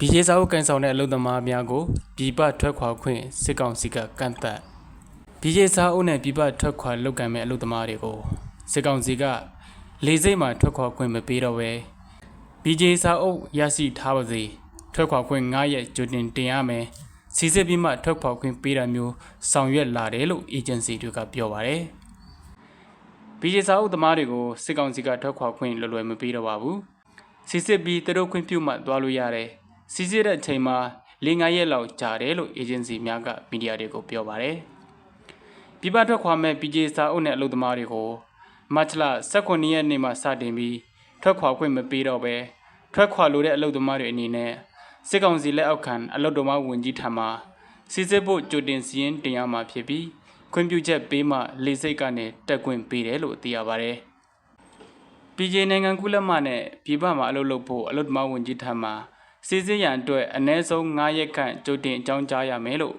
ပြည်ကျေးစာအုပ်ကန်ဆောင်တဲ့အလုပ်သမားများကိုပြည်ပထွက်ခွာခွင့်စစ်ကောင်စီကကန့်သတ်ပြည်ကျေးစာအုပ်နဲ့ပြည်ပထွက်ခွာလုပ်ကံမဲ့အလုပ်သမားတွေကိုစစ်ကောင်စီကလေစိတ်မှထွက်ခွာခွင့်မပေးတော့ပဲပြည်ကျေးစာအုပ်ရရှိထားပါစေထွက်ခွာခွင့်9ရက်ကြိုတင်တင်ရမယ်စီစစ်ပြီးမှထွက်ခွာခွင့်ပေးတာမျိုးဆောင်ရွက်လာတယ်လို့အေဂျင်စီတွေကပြောပါတယ်ပြည်ကျေးစာအုပ်သမားတွေကိုစစ်ကောင်စီကထွက်ခွာခွင့်လွယ်လွယ်မပေးတော့ပါဘူးစီစစ်ပြီးသူတို့ခွင့်ပြုမှသွားလို့ရတယ်။ စီစစ်တဲ့အချိန်မှာ၄၅ရက်လောက်ကြာတယ်လို့အေဂျင်စီများကမီဒီယာတွေကိုပြောပါတယ်။ပြည်ပထွက်ခွာမဲ့ PJ စာအုပ်နဲ့အလုပ်သမားတွေကိုမတ်လ18ရက်နေ့မှစတင်ပြီးထွက်ခွာခွင့်မပေးတော့ပဲထွက်ခွာလိုတဲ့အလုပ်သမားတွေအနေနဲ့စစ်ကောင်စီလက်အောက်ခံအလုပ်သမားဝင်ကြီးထံမှစီစစ်ဖို့ကြိုတင်စီရင်တင်ရမှာဖြစ်ပြီးခွင့်ပြုချက်ပေးမှလေစိတ်ကနေတက်ခွင့်ပေးတယ်လို့သိရပါတယ်။ PJ နိုင်ငံကုလက်မနဲ့ပြည်ပမှာအလုပ်လုပ်ဖို့အလုပ်သမားဝန်ကြီးထံမှ စီစစ်ရန်အတွက်အ ਨੇ ဆုံး9ရက်ခန့်ကြိုတင်အကြောင်းကြားရမယ်လို့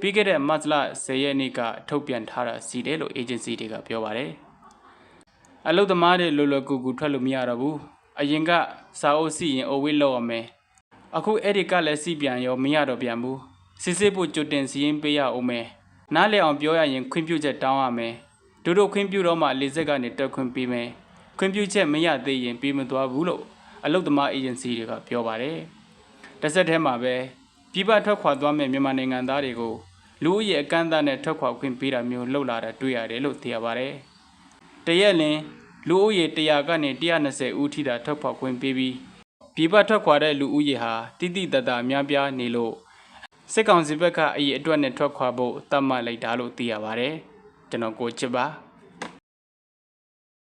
ပြီးခဲ့တဲ့မတ်လ10ရက်နေ့ကထုတ်ပြန်ထားတာစီတယ်လို့အေဂျင်စီတွေကပြောပါတယ်။အလုပ်သမားတွေလွယ်လွယ်ကူကူထွက်လို့မရတော့ဘူး။အရင်ကစာအုပ်စီရင် over လောက်ရမယ်။အခုအဲ့ဒီကလည်းစီပြန်ရောမရတော့ပြန်ဘူး။စစ်စစ်ဖို့ကြိုတင်စီရင်ပေးရအောင်မယ်။နားလည်အောင်ပြောရရင်ခွင့်ပြုချက်တောင်းရမယ်။တို့တို့ခွင့်ပြုတော့မှလေစက်ကနေတက်ခွင့်ပေးမယ်။ခွင့်ပြုချက်မရသေးရင်ပေးမသွားဘူးလို့ အလုပ်သမားအေဂျင်စီတွေကပြောပါတယ်။တစ်ဆက်တည်းမှာပဲပြည်ပထွက်ခွာသွားမဲ့မြန်မာနိုင်ငံသားတွေကိုလူဦးရေအကန့်အသတ်နဲ့ထွက်ခွာခွင့်ပေးတာမျိုးလှုပ်လာတာတွေ့ရတယ်လို့သိရပါတယ်။တရက်လင်လူဦးရေ100ကနေ120ဦးထိတာထွက်ခွာခွင့်ပေးပြီးပြည်ပထွက်ခွာတဲ့လူဦးရေဟာတိတိတတ်တာများပြားနေလို့စစ်ကောင်စီဘက်ကအရေးအတွက်နဲ့ထွက်ခွာဖို့တတ်မှတ်လိုက်တာလို့သိရပါတယ်။ကျွန်တော်ကိုချစ်ပါ